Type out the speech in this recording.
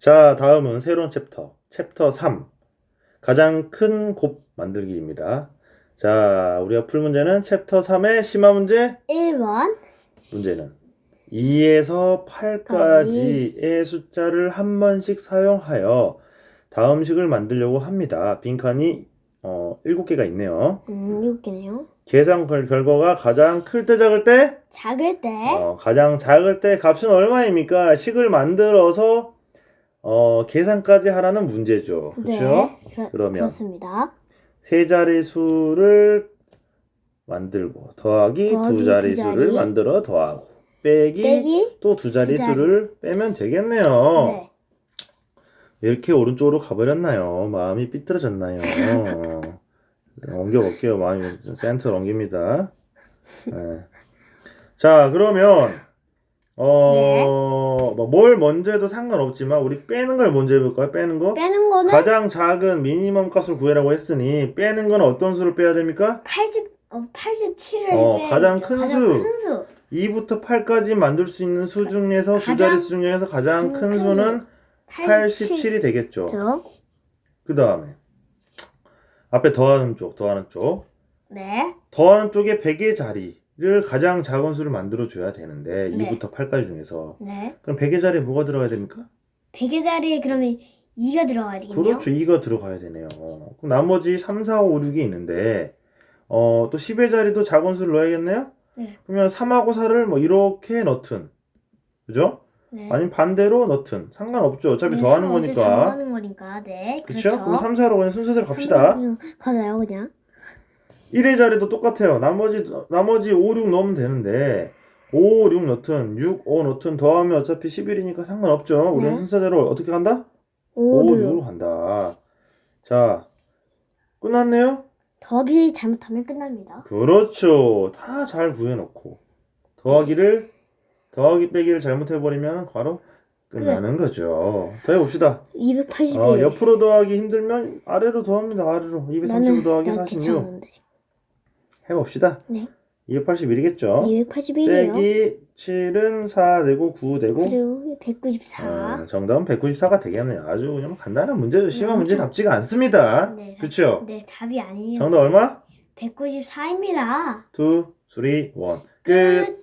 자, 다음은 새로운 챕터. 챕터 3. 가장 큰 곱 만들기입니다. 자, 우리가 풀 문제는 챕터 3의 심화 문제. 1번 문제는 2에서 8까지의 숫자를 한 번씩 사용하여 다음 식을 만들려고 합니다. 빈칸이 어, 7개가 있네요. 음, 6개네요. 계산 결- 결과가 가장 클 때 작을 때 작을 때 어, 가장 작을 때 값은 얼마입니까? 식을 만들어서 어, 계산까지 하라는 문제죠. 그렇죠? 네, 그러, 그러면 그렇습니다. 세 자릿수를 만들고 더하기 더하기 두두 자릿수를 자리. 만들어 더하고 빼기, 빼기 또 두 자릿수를 빼면 되겠네요. 네. 왜 이렇게 오른쪽으로 가버렸나요? 마음이 삐뚤어졌나요? 옮겨볼게요. 마음이 센터로 옮깁니다. 네. 자, 그러면 어, 뭐뭘 먼저 해도 상관없지만 우리 빼는 걸 먼저 해볼까요? 빼는 거? 빼는 거는 가장 작은 미니멈 값을 구해라고 했으니 빼는 건 어떤 수를 빼야 됩니까? 80 어, 87을 어, 빼야겠죠. 가장 큰 수. 큰 수. 2부터 8까지 만들 수 있는 수 중에서 두 가장 자릿수 중에서 가장 큰 큰 수는 87. 87이 되겠죠. 죠그 다음에 앞에 더하는 쪽, 더하는 쪽. 네. 더하는 쪽에 100의 자리 를 가장 작은 수를 만들어 줘야 되는데 네. 2부터 8까지 중에서 네. 그럼 100의 자리에 뭐가 들어가야 됩니까? 100의 자리에 그러면 2가 들어가야 되겠네요. 그렇죠. 2가 들어가야 되네요. 어, 그럼 나머지 3, 4, 5, 6이 있는데 어, 또 10의 자리도 작은 수를 넣어야겠네요? 네. 그러면 3하고 4를 뭐 이렇게 넣든 그죠? 네. 아니면 반대로 넣든 상관없죠. 어차피 네, 더하는 거니까. 더하는 거니까. 네. 그렇죠? 그럼 3, 4로 그냥 순서대로 갑시다. 한- 가자요, 그냥. 1의 자리도 똑같아요. 나머지 나머지 5, 6 넣으면 되는데 5, 6 넣든 6, 5 넣든 더하면 어차피 11이니까 상관없죠. 우리는 네. 순서대로 어떻게 간다? 5, 5, 6. 6으로 간다. 자, 끝났네요? 더하기 잘못하면 끝납니다. 그렇죠. 다 잘 구해놓고 더하기를 더하기 빼기를 잘못해버리면 바로 끝나는 거죠. 더 해봅시다. 281. 어, 옆으로 더하기 힘들면 아래로 더합니다. 아래로 235 더하기 46 해봅시다. 네. 281이겠죠. 281이요. 빼기 7은 4 되고 9 되고 그리고 194. 어, 정답은 194가 되겠네요. 아주 그냥 간단한 문제죠. 심한 네, 문제 엄청- 답지가 않습니다. 네, 그렇죠? 네, 답이 아니에요. 정답 얼마? 194입니다. 2, 3, 1. 끝.